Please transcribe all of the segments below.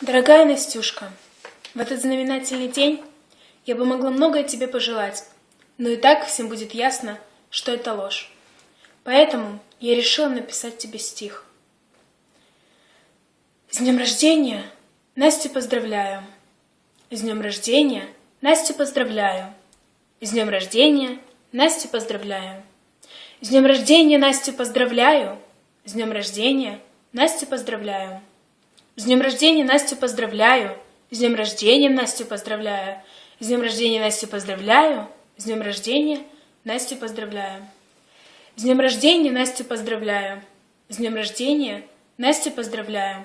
Дорогая Настюшка, в этот знаменательный день я бы могла многое тебе пожелать, но и так всем будет ясно, что это ложь. Поэтому я решила написать тебе стих. С днем рождения Настю поздравляю. С днем рождения Настю поздравляю. С днем рождения Настю поздравляю. С днем рождения Настю поздравляю. С днем рождения Настю поздравляю. С днем рождения Настю поздравляю. С днем рождения Настю поздравляю. С днем рождения Настю поздравляю. С днем рождения Настю поздравляю. С днем рождения Настю поздравляю. С днем рождения Настю поздравляю.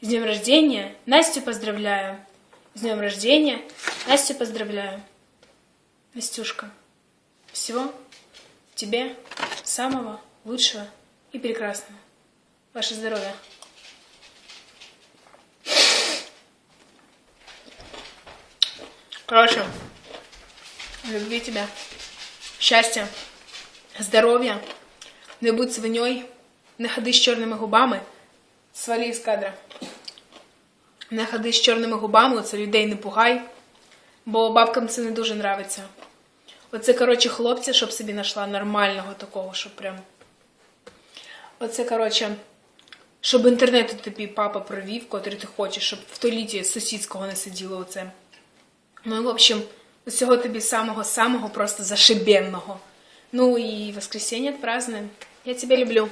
С днем рождения Настю поздравляю. С днем рождения Настю поздравляю. Настюшка, всего тебе самого лучшего и прекрасного. Ваше здоровье. Короче, любви тебя, щастя, здоров'я, не будь свиньою, не ходи з чорними губами, свалі з кадра. Не ходи з чорними губами, оце людей не пугай, бо бабкам це не дуже нравиться. Оце, коротше, хлопця, щоб собі знайшла нормального такого, щоб прям. Оце, коротше, щоб інтернету тобі папа провів, котрий ти хочеш, щоб в туалеті сусідського не сиділо оце. Ну, в общем, усього тобі самого-самого просто зашибенного. Ну и воскресенье отпразднуем. Я тебя люблю.